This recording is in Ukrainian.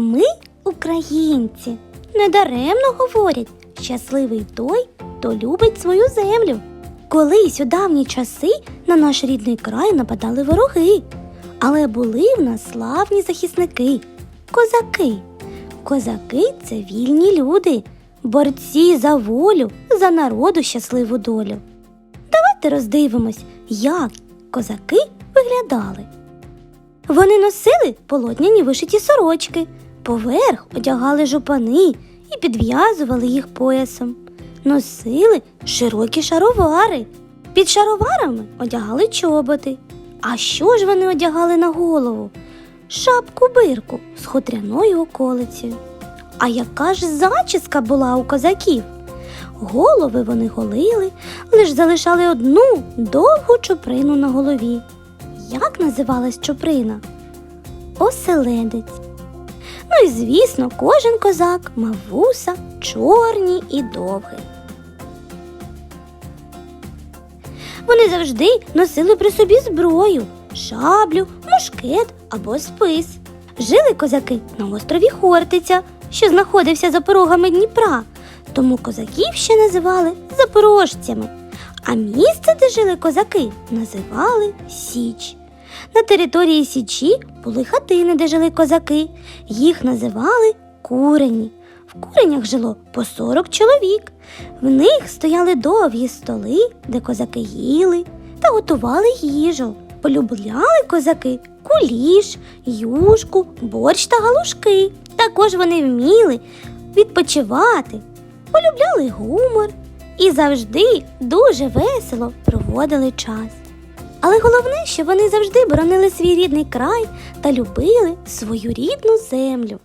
Ми, українці, недаремно говорять, щасливий той, хто любить свою землю. Колись у давні часи на наш рідний край нападали вороги, але були в нас славні захисники, козаки. Козаки це вільні люди, борці за волю, за народу щасливу долю. Давайте роздивимось, як козаки виглядали. Вони носили полотняні вишиті сорочки, поверх одягали жупани і підв'язували їх поясом. Носили широкі шаровари. Під шароварами одягали чоботи. А що ж вони одягали на голову? Шапку бирку з хутряною околицею. А яка ж зачіска була у козаків? Голови вони голили, лиш залишали одну довгу чуприну на голові. Як називалась чуприна? Оселедець. Ну і звісно, кожен козак мав вуса чорні і довгі. Вони завжди носили при собі зброю, шаблю, мушкет або спис. Жили козаки на острові Хортиця, що знаходився за порогами Дніпра, тому козаків ще називали запорожцями. А місце, де жили козаки, називали Січ. На території Січі були хатини, де жили козаки. Їх називали курені. В куренях жило по 40 чоловік. В них стояли довгі столи, де козаки їли та готували їжу. Полюбляли козаки куліш, юшку, борщ та галушки. Також вони вміли відпочивати, полюбляли гумор і завжди дуже весело проводили час. Але головне, що вони завжди боронили свій рідний край та любили свою рідну землю.